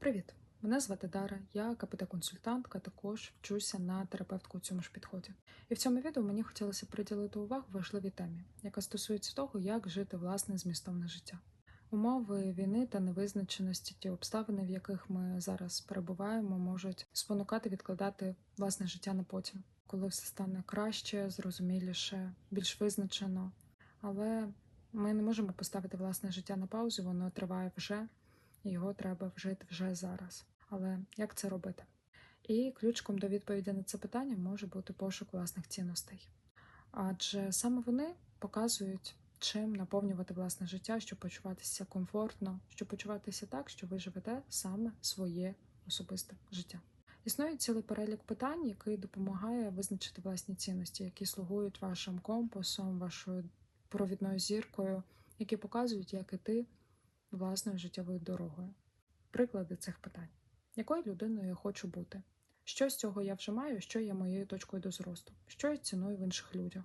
Привіт! Мене звати Дара, я КПТ-консультантка, також вчуся на терапевтку у цьому ж підході. І в цьому відео мені хотілося приділити увагу важливій темі, яка стосується того, як жити власне змістовне життя. Умови війни та невизначеності, ті обставини, в яких ми зараз перебуваємо, можуть спонукати відкладати власне життя на потім, коли все стане краще, зрозуміліше, більш визначено. Але ми не можемо поставити власне життя на паузу, воно триває вже, його треба вжити вже зараз. Але як це робити? І ключком до відповіді на це питання може бути пошук власних цінностей. Адже саме вони показують, чим наповнювати власне життя, щоб почуватися комфортно, щоб почуватися так, що ви живете саме своє особисте життя. Існує цілий перелік питань, який допомагає визначити власні цінності, які слугують вашим компасом, вашою провідною зіркою, які показують, як іти власною життєвою дорогою. Приклади цих питань: якою людиною я хочу бути? Що з цього я вже маю, що є моєю точкою до зросту? Що я ціную в інших людях?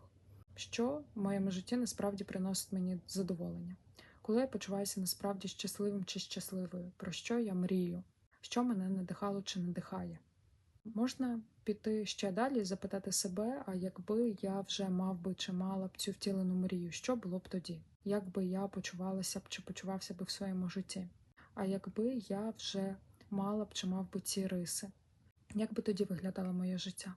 Що в моєму житті насправді приносить мені задоволення? Коли я почуваюся насправді щасливим чи щасливою, про що я мрію? Що мене надихало чи надихає? Можна піти ще далі запитати себе, а якби я вже мав би чи мала б цю втілену мрію, що було б тоді? Як би я почувалася б чи почувався би в своєму житті? А якби я вже мала б чи мав би ці риси? Як би тоді виглядало моє життя?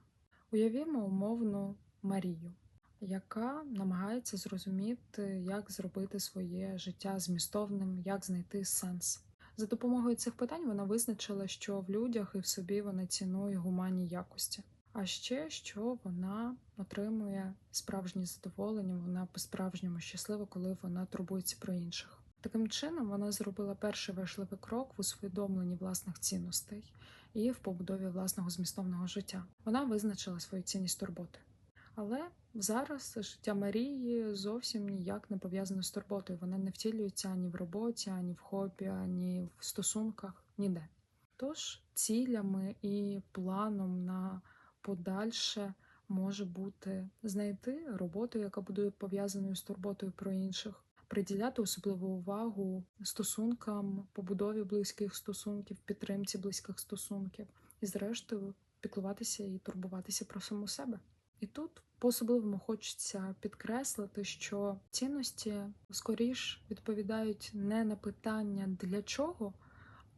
Уявімо умовну Марію, яка намагається зрозуміти, як зробити своє життя змістовним, як знайти сенс. За допомогою цих питань вона визначила, що в людях і в собі вона цінує гуманні якості. А ще що вона отримує справжнє задоволення, вона по-справжньому щаслива, коли вона турбується про інших. Таким чином вона зробила перший важливий крок в усвідомленні власних цінностей і в побудові власного змістовного життя. Вона визначила свою цінність турботи. Але зараз життя Марії зовсім ніяк не пов'язане з турботою. Вона не втілюється ані в роботі, ані в хобі, ані в стосунках, ніде. Тож цілями і планом на подальше може бути знайти роботу, яка буде пов'язаною з турботою про інших, приділяти особливу увагу стосункам, побудові близьких стосунків, підтримці близьких стосунків, і, зрештою, піклуватися і турбуватися про саму себе. І тут по-особливому хочеться підкреслити, що цінності скоріш відповідають не на питання для чого,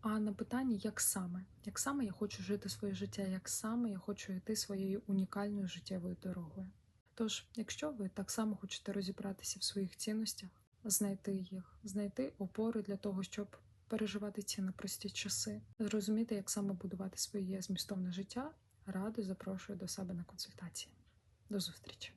а на питання, як саме, як саме я хочу жити своє життя, як саме я хочу йти своєю унікальною життєвою дорогою. Тож, якщо ви так само хочете розібратися в своїх цінностях, знайти їх, знайти опори для того, щоб переживати ці непрості часи, зрозуміти, як саме будувати своє змістовне життя, радо запрошую до себе на консультації. До зустрічі!